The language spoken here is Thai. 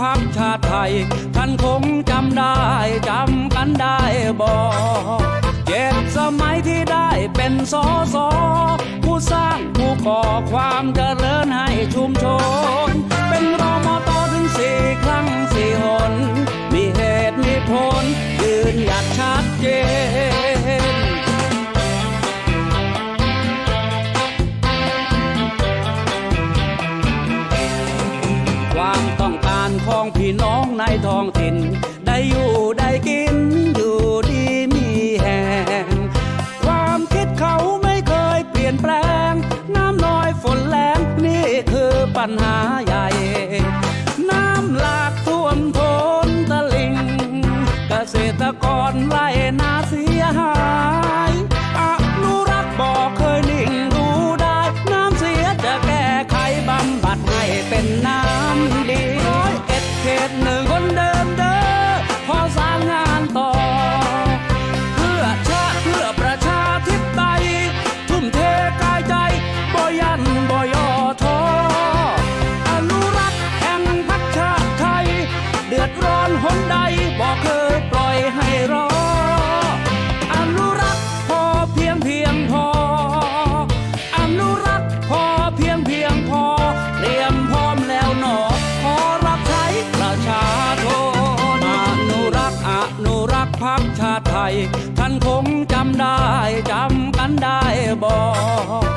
พักชาติไทย ท่านคงจำได้จำกันได้บอกเจ็ดสมัยที่ได้เป็นสอสอผู้สร้างผู้ก่อความเจริญให้ชุมชน เป็นรอมตถึงสี่ครั้งสี่หนมีเหตุมีผลยืนหยัดชัดเจนารของพี่น้องในท้องถิ่น ได้อยู่ได้กินอยู่ดีมีแหงความคิดเขาไม่เคยเปลี่ยนแปลง น้ำน้อยฝนแรงนี่คือปัญหาใหญ่ น้ำหลากท่วมท้นตะลิง เกษตรกรไร่นาเสียหายอนุรักษ์บอกเคยนิ่งรู้ได้ น้ำเสียจะแก้ไขบำบัดให้เป็นน้ำ กชาติไทย ท่านคงจำได้จำกันได้บอก